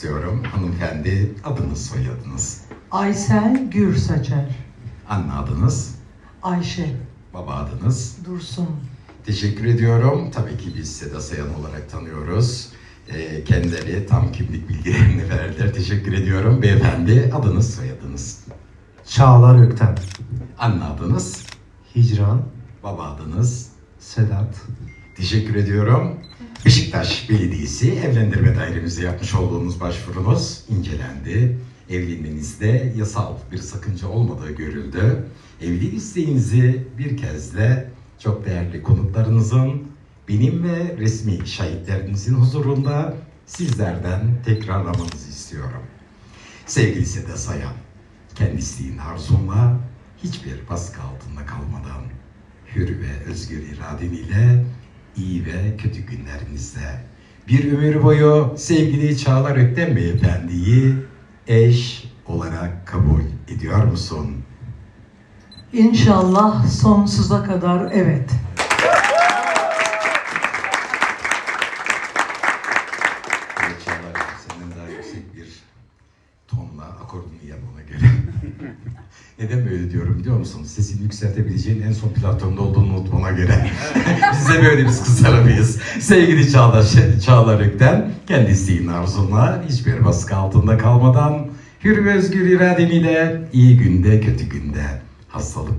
istiyorum. Hanımefendi adınız soyadınız. Aysel Gürsaçer, Anne adınız, Ayşe baba adınız. Dursun, Teşekkür ediyorum. Tabii ki biz Seda Sayan olarak tanıyoruz. Ee, kendileri tam kimlik bilgilerini verdiler. Teşekkür ediyorum. Beyefendi adınız soyadınız. Çağlar Ökten, Anne adınız, Hicran, baba adınız. Sedat, Teşekkür ediyorum. Beşiktaş Belediyesi evlendirme dairemize yapmış olduğunuz başvurunuz incelendi. Evliliğinizde yasal bir sakınca olmadığı görüldü. Evlilik isteğinizi bir kez de çok değerli konuklarınızın, benim ve resmi şahitlerinizin huzurunda sizlerden tekrarlamanızı istiyorum. Sevgili Seda Sayan, kendi isteğin arzunla hiçbir baskı altında kalmadan hür ve özgür iraden ile iyi ve kötü günlerinizde bir ömür boyu sevgili Çağlar Öktem Beyefendi'yi eş olarak kabul ediyor musun? İnşallah sonsuza kadar evet. Evet Çağlar senden daha yüksek bir tonla akordunu yap ona göre. Neden böyle diyorum biliyor musun? Sesini yükseltebileceğin en son platformda olduğunu unutmana göre. Biz de böyle biz kızaramayız. Sevgili Çağlar, Çağlar Ökten, kendi arzunla hiçbir baskı altında kalmadan hür ve özgür iradeniyle iyi günde kötü günde hastalıkta